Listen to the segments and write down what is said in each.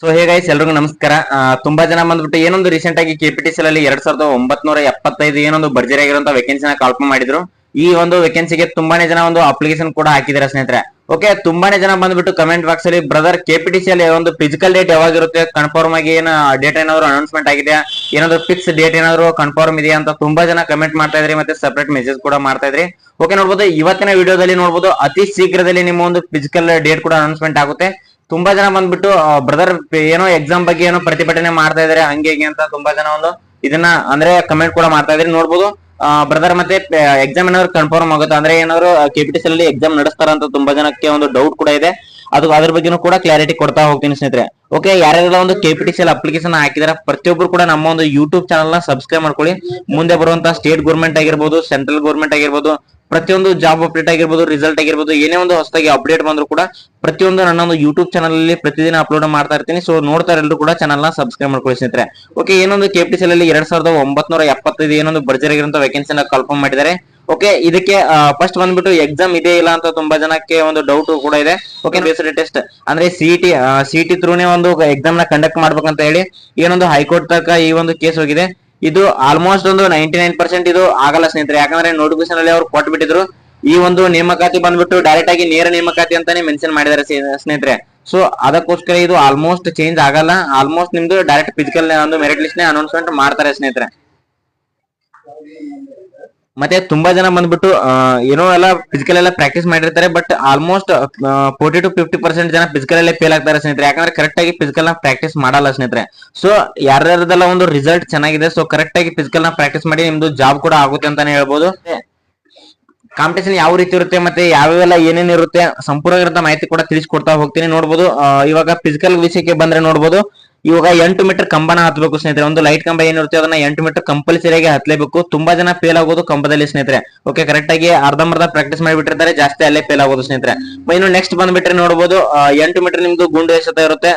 So ಹೇಗೈಸ್ ಎಲ್ರಿಗೂ ನಮಸ್ಕಾರ. ತುಂಬಾ ಜನ ಬಂದ್ಬಿಟ್ಟು ಏನೊಂದು ರೀಸೆಂಟ್ ಆಗಿ ಕೆಪಿಟಿಸಿ ಅಲ್ಲಿ ಎರಡ್ ಸಾವಿರದ ಒಂಬತ್ನೂರ ಎಪ್ಪತ್ತೈದು ಏನೊಂದು ಭರ್ಜರಿ ಆಗಿರುವಂತ ವೇಕೆನ್ಸಿನ ಕಾಲ್ಪ ಮಾಡಿದ್ರು. ಈ ಒಂದು ವೇಕೆನ್ಸಿಗೆ ತುಂಬಾನೇ ಜನ ಒಂದು ಅಪ್ಲಿಕೇಶನ್ ಕೂಡ ಹಾಕಿದ್ದಾರೆ ಸ್ನೇಹಿತರೆ. ಓಕೆ ತುಂಬಾನೇ ಜನ ಬಂದ್ಬಿಟ್ಟು ಕಮೆಂಟ್ ಬಾಕ್ಸ್ ಅಲ್ಲಿ ಬ್ರದರ್ ಕೆಪಿಟಿಸಿ ಅಲ್ಲಿ ಒಂದು ಫಿಸಿಕಲ್ ಡೇಟ್ ಯಾವಾಗಿರುತ್ತೆ? ಕನ್ಫರ್ಮ್ ಆಗಿ ಏನ ಡೇಟ್ ಏನಾದ್ರು ಅನೌನ್ಸ್ಮೆಂಟ್ ಆಗಿದೆ ಏನಾದ್ರು ಫಿಕ್ಸ್ ಡೇಟ್ ಏನಾದ್ರು ಕನ್ಫರ್ಮ್ ಇದೆಯಾ? ಅಂತ ತುಂಬಾ ಜನ ಕಮೆಂಟ್ ಮಾಡ್ತಾ ಇದ್ರಿ ಮತ್ತೆ ಸಪರೇಟ್ ಮೆಸೇಜ್ ಕೂಡ ಮಾಡ್ತಾ ಇದ್ರಿ. ಓಕೆ ನೋಡ್ಬೋದು, ಇವತ್ತಿನ ವಿಡಿಯೋದಲ್ಲಿ ನೋಡ್ಬೋದು, ಅತಿ ಶೀಘ್ರದಲ್ಲಿ ನಿಮ್ಮ ಒಂದು ಫಿಸಿಕಲ್ ಡೇಟ್ ಕೂಡ ಅನೌನ್ಸ್ಮೆಂಟ್ ಆಗುತ್ತೆ. ತುಂಬಾ ಜನ ಬಂದ್ಬಿಟ್ಟು ಬ್ರದರ್ ಏನೋ ಎಕ್ಸಾಮ್ ಬಗ್ಗೆ ಏನೋ ಪ್ರತಿಭಟನೆ ಮಾಡ್ತಾ ಇದಾರೆ, ಹಂಗೆ ಹೀಗೆ ಅಂತ ತುಂಬಾ ಜನ ಒಂದು ಇದನ್ನ ಅಂದ್ರೆ ಕಮೆಂಟ್ ಕೂಡ ಮಾಡ್ತಾ ಇದ್ರೆ. ನೋಡ್ಬೋದು ಬ್ರದರ್ ಮತ್ತೆ ಎಕ್ಸಾಮ್ ಏನಾದ್ರು ಕನ್ಫರ್ಮ್ ಆಗುತ್ತೆ? ಅಂದ್ರೆ ಏನಾದ್ರು ಕೆಪಿಟಿಸಿ ಅಲ್ಲಿ ಎಕ್ಸಾಮ್ ನಡೆಸ್ತಾರ ಅಂತ ತುಂಬಾ ಜನಕ್ಕೆ ಒಂದು ಡೌಟ್ ಕೂಡ ಇದೆ. ಅದು ಅದ್ರ ಬಗ್ಗೆನೂ ಕೂಡ ಕ್ಲಾರಿಟಿ ಕೊಡ್ತಾ ಹೋಗ್ತೀನಿ ಸ್ನೇಹಿತರೆ. ಓಕೆ ಯಾರ್ಯಾರೆಲ್ಲ ಒಂದು ಕೆಪಿಟಿಎಸ್ ಎಲ್ ಅಪ್ಲಿಕೇಶನ್ ಹಾಕಿದಾರೆ, ಪ್ರತಿಯೊಬ್ರು ಕೂಡ ನಮ್ಮ ಒಂದು ಯೂಟ್ಯೂಬ್ ಚಾನಲ್ನ ಸಬ್ಸ್ಕ್ರೈಬ್ ಮಾಡ್ಕೊಳ್ಳಿ. ಮುಂದೆ ಬರುವಂತ ಸ್ಟೇಟ್ ಗೌರ್ಮೆಂಟ್ ಆಗಿರ್ಬೋದು ಸೆಂಟ್ರಲ್ ಗೌರ್ಮೆಂಟ್ ಆಗಿರ್ಬೋದು ಪ್ರತಿಯೊಂದು ಜಾಬ್ ಅಪ್ಡೇಟ್ ಆಗಿರ್ಬೋದು ರಿಸಲ್ಟ್ ಆಗಿರ್ಬೋದು ಏನೇ ಒಂದು ಹೊಸದಾಗಿ ಅಪ್ಡೇಟ್ ಬಂದ್ರು ಕೂಡ ಪ್ರತಿಯೊಂದು ನನ್ನ ಒಂದು ಯೂಟ್ಯೂಬ್ ಚಾನಲ್ ಅಲ್ಲಿ ಪ್ರತಿದಿನ ಅಪ್ಲೋಡ್ ಮಾಡ್ತಾ ಇರ್ತೀನಿ. ಸೊ ನೋಡ್ತಾ ಎಲ್ಲರೂ ಕೂಡ ಚಾನಲ್ನ ಸಬ್ಸ್ಕ್ರೈಬ್ ಮಾಡ್ಕೊಳ್ಳಿ ಸ್ನೇಹಿತರೆ. ಓಕೆ ಏನೊಂದು ಕೆಪಿಟಿಸಿ ಅಲ್ಲಿ ಎರಡ್ ಸಾವಿರದ ಒಂಬತ್ನೂರ ಎಪ್ಪತ್ತೈದು ಏನೊಂದು ಭರ್ಜರಿ ವೇಕೆನ್ಸಿ ವೇಕೆನ್ಸಿನ ಕನ್ಫರ್ಮ್ ಮಾಡಿದ್ದಾರೆ. ಓಕೆ ಇದಕ್ಕೆ ಫಸ್ಟ್ ಬಂದ್ಬಿಟ್ಟು ಎಕ್ಸಾಮ್ ಇದೆ ಇಲ್ಲ ಅಂತ ತುಂಬಾ ಜನಕ್ಕೆ ಒಂದು ಡೌಟ್ ಕೂಡ ಇದೆ. ಓಕೆ ಬೇಸರಿ ಟೆಸ್ಟ್ ಅಂದ್ರೆ ಸಿಇಟಿ ಸಿಟಿ ತ್ರೂನೇ ಒಂದು ಎಕ್ಸಾಮ್ನ ಕಂಡಕ್ಟ್ ಮಾಡ್ಬೇಕಂತ ಹೇಳಿ ಏನೊಂದು ಹೈಕೋರ್ಟ್ ತನಕ ಈ ಒಂದು ಕೇಸ್ ಹೋಗಿದೆ. ಇದು ಆಲ್ಮೋಸ್ಟ್ ಒಂದು ನೈಂಟಿ ನೈನ್ ಪರ್ಸೆಂಟ್ ಇದು ಆಗಲ್ಲ ಸ್ನೇಹಿತರೆ. ಯಾಕಂದ್ರೆ ನೋಟಿಫಿಕೇಶನ್ ಅಲ್ಲಿ ಅವ್ರು ಕೊಟ್ಬಿಟ್ಟಿದ್ರು. ಈ ಒಂದು ನೇಮಕಾತಿ ಬಂದ್ಬಿಟ್ಟು ಡೈರೆಕ್ಟ್ ಆಗಿ ನೇರ ನೇಮಕಾತಿ ಅಂತಾನೆ ಮೆನ್ಷನ್ ಮಾಡಿದ್ದಾರೆ ಸ್ನೇ- ಸ್ನೇಹಿತರೆ. ಸೊ ಅದಕ್ಕೋಸ್ಕರ ಇದು ಆಲ್ಮೋಸ್ಟ್ ಚೇಂಜ್ ಆಗಲ್ಲ. ಆಲ್ಮೋಸ್ಟ್ ನಿಮ್ದು ಡೈರೆಕ್ಟ್ ಫಿಸಿಕಲ್ ಒಂದು ಮೆರಿಟ್ ಲಿಸ್ಟ್ ಅನೌನ್ಸ್ಮೆಂಟ್ ಮಾಡ್ತಾರೆ ಸ್ನೇಹಿತರೆ. ಮತ್ತೆ ತುಂಬಾ ಜನ ಬಂದ್ಬಿಟ್ಟು ಏನೋ ಎಲ್ಲ ಫಿಸಿಕಲ್ ಎಲ್ಲ ಪ್ರಾಕ್ಟೀಸ್ ಮಾಡಿರ್ತಾರೆ but almost forty to fifty percent ಜನ ಫಿಸಿಕಲ್ ಅಲ್ಲೇ ಫೇಲ್ ಆಗ್ತಾರೆ ಸ್ನೇಹಿತರೆ. ಯಾಕಂದ್ರೆ ಕರೆಕ್ಟ್ ಆಗಿ ಫಿಸಿಕಲ್ನ ಪ್ರಾಕ್ಟೀಸ್ ಮಾಡಲ್ಲ ಸ್ನೇಹಿತರೆ. ಸೊ ಯಾರ್ಯಾರದೆಲ್ಲ ಒಂದು ರಿಸಲ್ಟ್ ಚೆನ್ನಾಗಿದೆ ಸೊ ಕರೆಕ್ಟ್ ಆಗಿ ಫಿಸಿಕಲ್ನ ಪ್ರಾಕ್ಟೀಸ್ ಮಾಡಿ ನಿಮ್ದು ಜಾಬ್ ಕೂಡ ಆಗುತ್ತೆ ಅಂತಾನೆ ಹೇಳ್ಬೋದು. ಕಾಂಪಿಟೇಷನ್ ಯಾವ ರೀತಿ ಇರುತ್ತೆ ಮತ್ತೆ ಯಾವ್ಯಾವೆಲ್ಲ ಏನೇನ್ ಇರುತ್ತೆ ಸಂಪೂರ್ಣ ಮಾಹಿತಿ ಕೂಡ ತಿಳಿಸ್ಕೊಡ್ತಾ ಹೋಗ್ತೀನಿ. ನೋಡ್ಬೋದು ಇವಾಗ ಫಿಸಿಕಲ್ ವಿಷಯಕ್ಕೆ ಬಂದ್ರೆ ನೋಡ್ಬೋದು ಇವಾಗ ಎಂಟು ಮೀಟರ್ ಕಂಬನ ಹತ್ಬೇಕು ಸ್ನೇಹಿತರೆ. ಒಂದು ಲೈಟ್ ಕಂಬ ಏನಿರುತ್ತೆ ಅದನ್ನ ಎಂಟು ಮೀಟರ್ ಕಂಪಲ್ಸರಿಯಾಗಿ ಹತ್ಲೇಬೇಕು. ತುಂಬಾ ಜನ ಫೇಲ್ ಆಗೋದು ಕಂಬದಲ್ಲಿ ಸ್ನೇಹಿತರೆ. ಓಕೆ ಕರೆಕ್ಟ್ ಆಗಿ ಅರ್ಧಂಬರ್ಧ ಪ್ರಾಕ್ಟೀಸ್ ಮಾಡಿಬಿಟ್ಟಿರ್ತಾರೆ. ಜಾಸ್ತಿ ಅಲ್ಲೇ ಫೇಲ್ ಆಗೋದು ಸ್ನೇಹಿತರೆ. ಇನ್ನು ನೆಕ್ಸ್ಟ್ ಬಂದ್ಬಿಟ್ರೆ ನೋಡಬಹುದು ಎಂಟು ಮೀಟರ್ ನಿಮ್ದು ಗುಂಡು ಎಸೆತ ಇರುತ್ತೆ.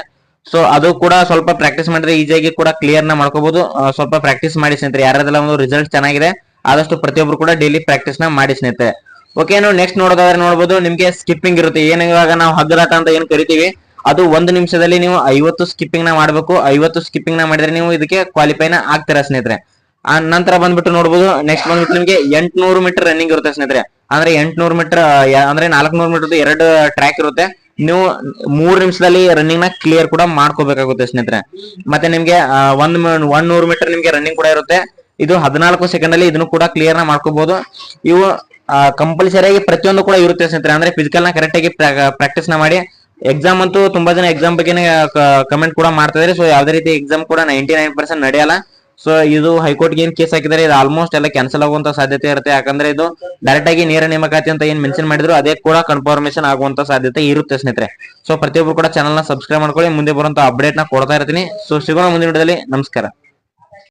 ಸೊ ಅದು ಕೂಡ ಸ್ವಲ್ಪ ಪ್ರಾಕ್ಟೀಸ್ ಮಾಡಿದ್ರೆ ಈಸಿಯಾಗಿ ಕೂಡ ಕ್ಲಿಯರ್ನ ಮಾಡ್ಕೋಬಹುದು ಸ್ವಲ್ಪ ಪ್ರಾಕ್ಟೀಸ್ ಮಾಡಿ ಸ್ನೇಹಿತರೆ. ಯಾರದೆಲ್ಲ ಒಂದು ರಿಸಲ್ಟ್ ಚೆನ್ನಾಗಿದೆ, ಆದಷ್ಟು ಪ್ರತಿಯೊಬ್ರು ಕೂಡ ಡೈಲಿ ಪ್ರಾಕ್ಟೀಸ್ನ ಮಾಡಿ ಸ್ನೇಹಿತರೆ. ಓಕೆ ನೆಕ್ಸ್ಟ್ ನೋಡೋದಾದ್ರೆ ನೋಡಬಹುದು ನಿಮ್ಗೆ ಸ್ಕಿಪ್ಪಿಂಗ್ ಇರುತ್ತೆ. ಏನ್ ಇವಾಗ ನಾವು ಹಗ್ಗದಾಟ ಅಂತ ಏನ್ ಕರಿತೀವಿ? ಅದು ಒಂದು ನಿಮಿಷದಲ್ಲಿ ನೀವು ಐವತ್ತು ಸ್ಕಿಪ್ಪಿಂಗ್ನ ಮಾಡಬೇಕು. ಐವತ್ತು ಸ್ಕಿಪ್ಪಿಂಗ್ನ ಮಾಡಿದ್ರೆ ನೀವು ಇದಕ್ಕೆ ಕ್ವಾಲಿಫೈನ ಆಗ್ತೀರಾ ಸ್ನೇಹಿತರೆ? ಆ, ನಂತರ ಬಂದ್ಬಿಟ್ಟು ನೋಡಬಹುದು ನೆಕ್ಸ್ಟ್ ಬಂದ್ಬಿಟ್ಟು ನಿಮಗೆ ಎಂಟುನೂರು ಮೀಟರ್ ರನ್ನಿಂಗ್ ಇರುತ್ತೆ ಸ್ನೇಹಿತರೆ. ಅಂದ್ರೆ ಎಂಟುನೂರು ಮೀಟರ್ ಅಂದ್ರೆ ನಾಲ್ಕನೂರು ಮೀಟರ್ ಎರಡು ಟ್ರ್ಯಾಕ್ ಇರುತ್ತೆ. ನೀವು ಮೂರು ನಿಮಿಷದಲ್ಲಿ ರನ್ನಿಂಗ್ನ ಕ್ಲಿಯರ್ ಕೂಡ ಮಾಡ್ಕೋಬೇಕಾಗುತ್ತೆ ಸ್ನೇಹಿತರೆ. ಮತ್ತೆ ನಿಮ್ಗೆ ಒಂದ್ ಒಂದ್ ನೂರು ಮೀಟರ್ ನಿಮ್ಗೆ ರನ್ನಿಂಗ್ ಕೂಡ ಇರುತ್ತೆ. ಇದು ಹದಿನಾಲ್ಕು ಸೆಕೆಂಡ್ ಅಲ್ಲಿ ಇದನ್ನು ಕೂಡ ಕ್ಲಿಯರ್ನ ಮಾಡ್ಕೋಬಹುದು ಇವು ಕಂಪಲ್ಸರಿ ಆಗಿ ಪ್ರತಿಯೊಂದು ಕೂಡ ಇರುತ್ತೆ ಸ್ನೇಹಿತರೆ. ಅಂದ್ರೆ ಫಿಸಿಕಲ್ನ ಕರೆಕ್ಟ್ ಆಗಿ ಪ್ರಾಕ್ಟೀಸ್ನ ಮಾಡಿ ಎಕ್ಸಾಮ್ ಅಂತೂ ತುಂಬಾ ಜನ ಎಕ್ಸಾಮ್ ಬಗ್ಗೆನೇ ಕಮೆಂಟ್ ಕೂಡ ಮಾಡ್ತಾ ಇದಾರೆ. ಸೊ ಯಾವ್ದೇ ರೀತಿ ಎಕ್ಸಾಮ್ ಕೂಡ ನೈಂಟಿ ನೈನ್ ಪರ್ಸೆಂಟ್ ನಡೆಯಲ್ಲ. ಸೊ ಇದು ಹೈಕೋರ್ಟ್ಗೆ ಏನ್ ಕೇಸ್ ಹಾಕಿದ್ರೆ, ಇದು ಆಲ್ಮೋಸ್ಟ್ ಎಲ್ಲ ಕ್ಯಾನ್ಸಲ್ ಆಗುವಂತ ಸಾಧ್ಯತೆ ಇರುತ್ತೆ. ಯಾಕಂದ್ರೆ ಇದು ಡೈರೆಕ್ಟ್ ಆಗಿ ನೇರ ನೇಮಕಾತಿ ಅಂತ ಏನ್ ಮೆನ್ಷನ್ ಮಾಡಿದ್ರು, ಅದೇ ಕೂಡ ಕನ್ಫರ್ಮೇಶನ್ ಆಗುವಂತ ಸಾಧ್ಯತೆ ಇರುತ್ತೆ ಸ್ನೇಹಿತರೆ. ಸೊ ಪ್ರತಿಯೊಬ್ಬರು ಕೂಡ ಚಾನಲ್ನ ಸಬ್ಸ್ಕ್ರೈಬ್ ಮಾಡ್ಕೊಳ್ಳಿ. ಮುಂದೆ ಬರುವಂತ ಅಪ್ಡೇಟ್ನ ಕೊಡ್ತಾ ಇರ್ತೀನಿ. ಸೊ ಸಿಗೋಣ ಮುಂದಿನ ವಿಡಿಯೋದಲ್ಲಿ. ನಮಸ್ಕಾರ.